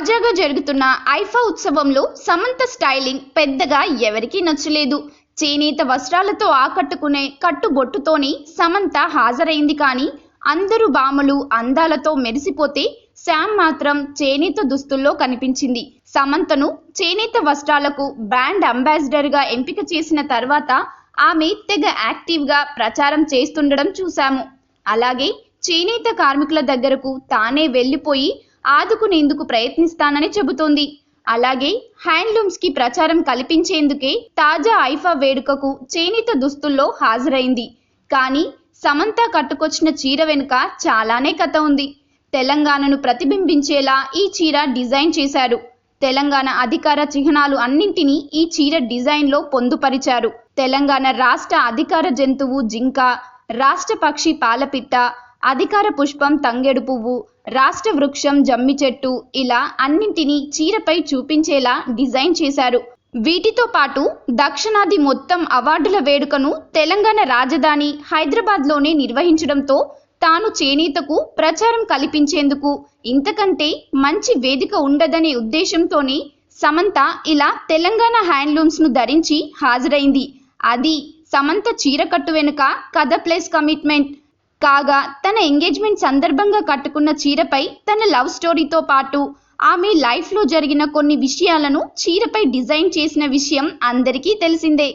తాజాగా జరుగుతున్న ఐఫా ఉత్సవంలో సమంత స్టైలింగ్ పెద్దగా ఎవరికీ నచ్చలేదు. చేనేత వస్త్రాలతో ఆకట్టుకునే కట్టుబొట్టుతోనే సమంత హాజరైంది కానీ అందరూ బామలు అందాలతో మెరిసిపోతే శామ్ మాత్రం చేనేత దుస్తుల్లో కనిపించింది. సమంతను చేనేత వస్త్రాలకు బ్రాండ్ అంబాసిడర్గా ఎంపిక చేసిన తర్వాత ఆమె తెగ యాక్టివ్గా ప్రచారం చేస్తుండడం చూశాము. అలాగే చేనేత కార్మికుల దగ్గరకు తానే వెళ్ళిపోయి ఆదుకునేందుకు ప్రయత్నిస్తానని చెబుతోంది. అలాగే హ్యాండ్లూమ్స్కి ప్రచారం కల్పించేందుకే తాజా ఐఫా వేడుకకు చేనేత దుస్తుల్లో హాజరైంది. కానీ సమంత కట్టుకొచ్చిన చీర వెనుక చాలానే కథ ఉంది. తెలంగాణను ప్రతిబింబించేలా ఈ చీర డిజైన్ చేశారు. తెలంగాణ అధికార చిహ్నాలు అన్నింటినీ ఈ చీర డిజైన్లో పొందుపరిచారు. తెలంగాణ రాష్ట్ర అధికార జంతువు జింక రాష్ట్ర పక్షి పాలపిట్ట అధికార పుష్పం తంగెడు పువ్వు రాష్ట్ర వృక్షం జమ్మి చెట్టు ఇలా అన్నింటినీ చీరపై చూపించేలా డిజైన్ చేశారు. వీటితో పాటు దక్షిణాది మొత్తం అవార్డుల వేడుకను తెలంగాణ రాజధాని హైదరాబాద్లోనే నిర్వహించడంతో తాను చేనేతకు ప్రచారం కల్పించేందుకు ఇంతకంటే మంచి వేదిక ఉండదనే ఉద్దేశంతోనే సమంత ఇలా తెలంగాణ హ్యాండ్లూమ్స్ను ధరించి హాజరైంది. అది సమంత చీరకట్టు వెనుక కథ ప్లస్ కమిట్మెంట్. కాగా తన ఎంగేజ్మెంట్ సందర్భంగా కట్టుకున్న చీరపై తన లవ్ స్టోరీతో పాటు ఆమె లైఫ్లో జరిగిన కొన్ని విషయాలను చీరపై డిజైన్ చేసిన విషయం అందరికీ తెలిసిందే.